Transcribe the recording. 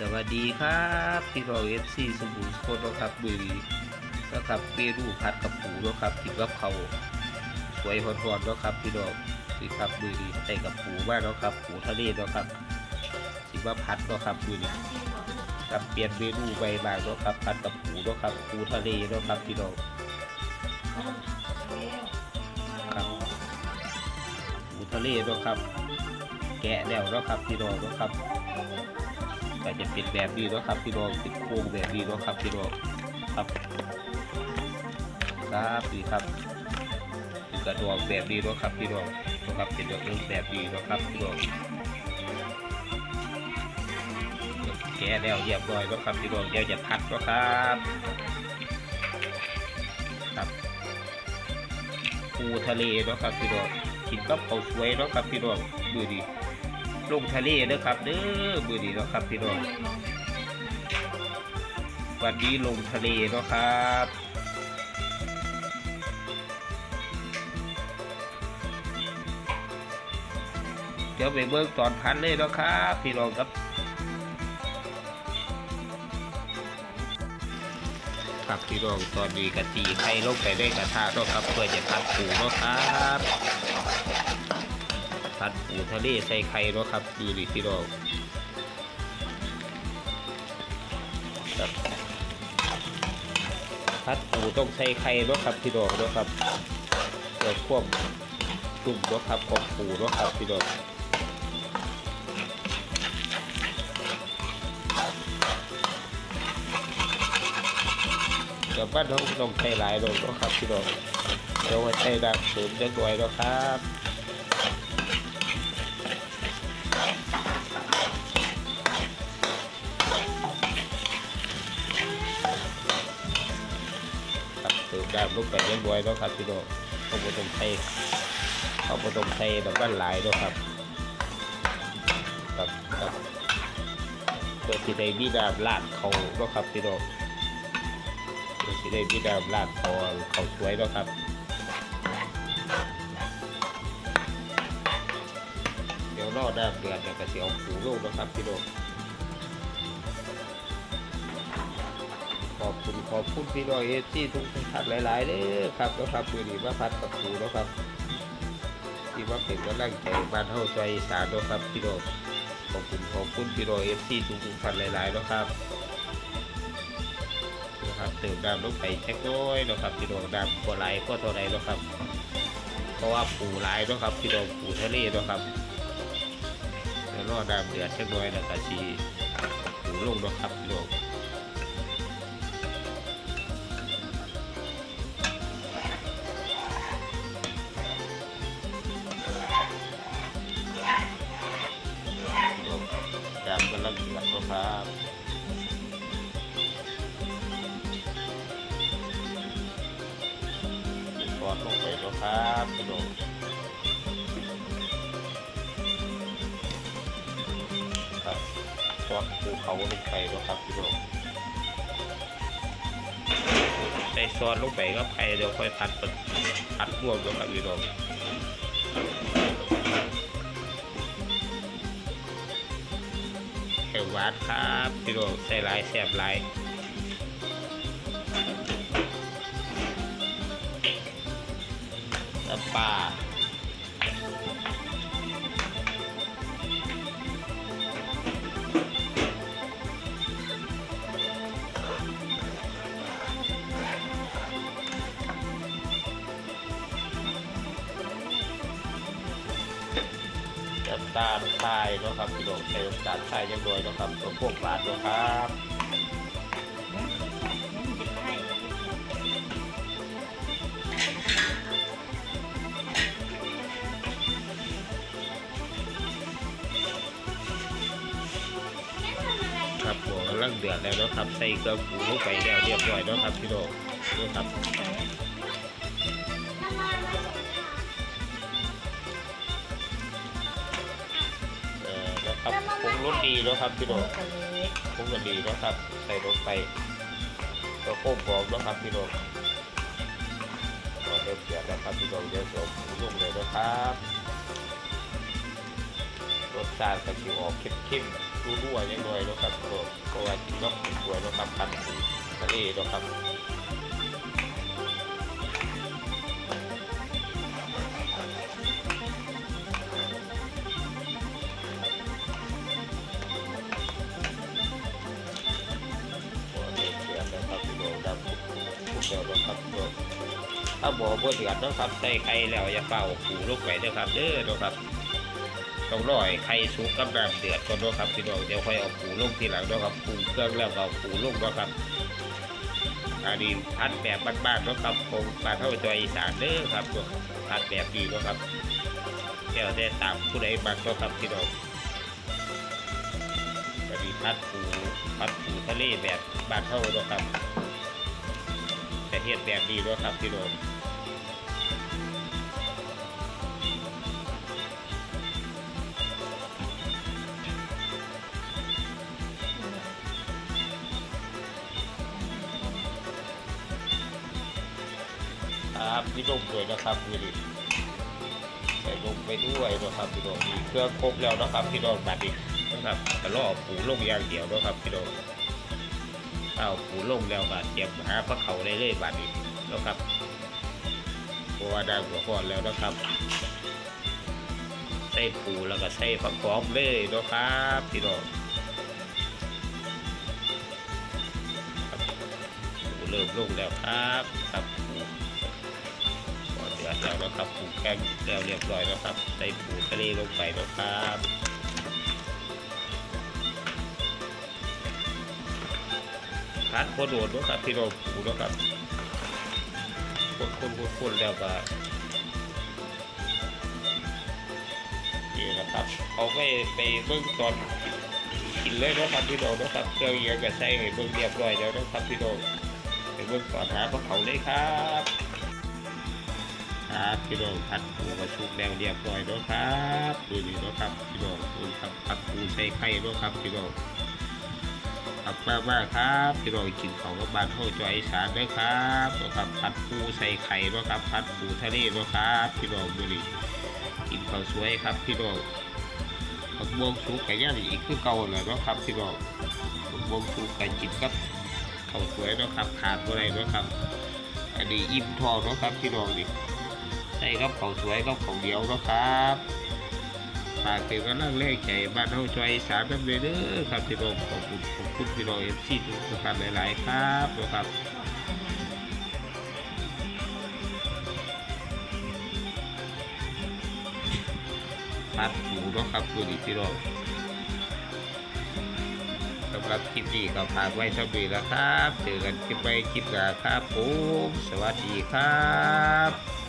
สวัสดีครับพี่น้อเอฟซีสมบูรณ์โคตรครับบุรีก็ครับเมนูผัดกับปูเนาะครับกินกับเขาวสวยหอนๆเนาะครับพี่น้องนี่ครับบุรีใส่กับปูมากเนาะครับปูทะเลเนาะครับสิว่าผัดเนาะครับบุรีกับเปลี่ยนเมนูไปบางเนาะครับผัดกับปูเนาะครับปูทะเลเนาะครับพี่น้องครับปูทะเลเนาะครับ แกะแล้วเนาะครับพี่น้องเนาะครับ ก็จะเป็นแบบนี้เนาะครับพี่น้องเป็นโค้งแบบนี้เนาะครับพี่น้องครับครับดีครับเป็นกระดองแบบนี้เนาะครับพี่น้องนะครับเป็นแบบนี้แบบนี้เนาะครับพี่น้องแกะแล้วเรียบร้อยเนาะครับพี่น้องเดี๋ยวจะพัดเนาะครับครับปูทะเลเนาะครับพี่น้องกินกับข้าวสวยเนาะครับพี่น้องดูดิ ลงทะเลเด้อครับเด้อมือดีเนาะครับพี่น้องวันนี้ลงทะเลเนาะครับเดี๋ยวไปเบิ่งตอนพันเลยเนาะครับพี่น้องครับครับพี่น้องตอนนี้กะตีไข่ลงไปได้กระทะเนาะครับเพื่อจะพัดปูเนาะครับ ผัดปูทะเลใส่ไข่เนาะครับ ดูดิพี่น้องครับผัดปูต้องใส่ไข่เนาะครับพี่น้องเนาะครับเพื่อควบจุ่มเนาะครับของปูเนาะครับพี่น้องเดี๋ยวบ้านน้องต้องใส่หลายลงเนาะครับพี่น้องเดี๋ยวไว้ใส่ดักเสริมจักน่อยเนาะครับ ติมน้ำลงไปเรียบร้อยแล้วครับพี่น้องเขาบดตรงไทยเขาบดตรงไทยแบบบ้านหลายแล้วยครับครับครับเพื่อที่ได้มีน้ำลาดเขาแล้วยครับพี่น้องเพื่อที่ได้มีน้ำลาดเขาเขาสวยแล้วยครับเดี๋ยวรอน้ำเดือดเนี่ยก็จะเอาผูลงนะครับพี่น้อง อบคุณขอบคุณพี่น้องเอที่ทุกท่านหลายๆเลยครับแล้วครับมือนี้มาพัดกับครูแล้วครับที่ว่าเป็นกำลังใจบ้านเฮาใจสานเนาะครับพี่น้องขอบคุณขอบคุณพี่น้องเอที่ทุกท่านหลายๆแล้วครับนะครับเติมน้ำลงไปแจ็คน้อยนะครับพี่น้องน้ำก็ไหลก็เท่าไรเนาะครับ เพราะว่าปูไหลนะครับพี่น้องปูทะเลนะครับเดี๋ยวรอน้ำเดือดแจ็คน้อยแล้วก็ชีปูลงนะครับพี่น้อง อสลงไปแล้วครับพี่น้องครับซอสภูเขาลงไปแล้วครับพี่น้องใส่ซอสลงไปก็ไปเดี๋ยวค่อยผัดผัดรวมแล้วครับพี่น้องแค่หวานครับพี่น้องใส่ลายแซ่บลาย ปลาตาลทรายนะครับพี่น้องใส่น้ำตาลทรายยังโดยนะครับตัวพวกหวานเนาะครับ ลังเดือดแล้วนะครับใส่เครื่องปรุงลงไปแล้วเรียบร้อยนะครับพี่น้องนี่ครับเอ่อแล้วครับปรุงรสดีเนาะครับพี่น้องปรุงรสดีเนาะครับ ใส่ลงไปแล้วโค้งหอมเนะครับพี่น้องก็เริ่มเดือดแล้วครับพี่น้องเดี๋ยวผมลงเลยนะครับรสชาติก็จะออกเข้มๆ รั่วๆยังน้อยนะครับเพราะว่ากินนอกกินสวยนะครับพัดปูทะเลนะครับตัวเดือดเดือดนะครับพี่น้องครับทุกเดือดนะครับถ้าบอกว่าเดือดนะครับใส่ไข่แล้วอย่าเป่าปูลูกไปนะครับเด้อนะครับ ต้องรอให้ไข่สุกกับน้ำเดือดก่อนนะครับพี่น้องเดี๋ยวค่อยเอาปูลงทีหลังนะครับปรุงเครื่องแล้วก็เอาปูลงนะครับอันนี้พัดแบบบ้านๆนะครับคงปลาเท่าจอยอีสานเด้อครับพัดแบบดีนะครับเดี๋ยวได้ตามผู้ใดมักเนาะครับพี่น้องจะมีพัดปูพัดปูทะเลแบบบ้านเท่าด้วยครับแต่เฮ็ดแบบดีด้วยครับพี่โดมับพี่โดด้วยนะครับดูดิใส่ลงไปด้วยนะครับพี่โดมมีเครื่องครบแล้วนะครับพี่โดมบัดนี้นะครับแต่ล่อปูลงอย่างเดียวนะครับพี่น้องเอาปูลงแล้วก็เตรียมหาพระเขาได้เลยบัดนี้นะครับเพราะว่าได้หัวก่อนแล้วนะครับใส่ปูแล้วก็ใส่ผักหอมเลยนะครับพี่น้องเริ่มลงแล้วครับครับ แล้วนะครับปูกแกงแล้วเรียบร้อยแล้วครับ ใส่ปูทะเลลงไปนะครับพัดพอโดดด้วยครับพี่น้องปูแล้วครับคนคนคนคนแล้วก็นี่นะครับ เอาไปไปเบื้องตอนกินเลยนะครับพี่น้องนะครับเครื่องเยียกับใส่ให้เบื้องเรียบร้อยแล้วนะครับพี่น้องไปเบื้องตอนหาพวกเขาเลยครับ ครับพี่น้องพัดปูกระชุกแล้วเรียบร้อยแล้วครับดูนี่นะครับพี่น้องดูครับพัดปูใส่ไข่แล้วครับพี่น้องครับมากมากครับพี่น้องกินของกับบานเท่าจอยสานด้วยครับนะครับพัดปูใส่ไข่ด้วครับพัดปูทะเลด้วครับพี่น้องดูดิกินข้าวสวยครับพี่น้องผักบวงสุกไก่ย่างอีกคือเก่าเลยเนาะครับพี่น้องผักบวงสุกไก่กินกับข้าวสวยเนาะครับขาดอะไรเนาะครับอันนี้อิ่มทองเนาะครับพี่น้อง ดิใส่กับข้าสวยกับข้าเหนียวเนะครับฝากเป็นกำลังแรกใจบ้านเฮาจอยสามน้ำเลยเด้อครับพี่น้องขอบคุณขอบคุณพี่น้องเอฟซีทุกท่านหลาย ๆ ครับนะครับพัดหูเนะครับคือดีพี่น้องสำหรับคลิปนี้ก็ฝากไว้เท่านี้แล้วครับ เจอกันคลิปไปคลิปหน้าครับผม สวัสดีครับ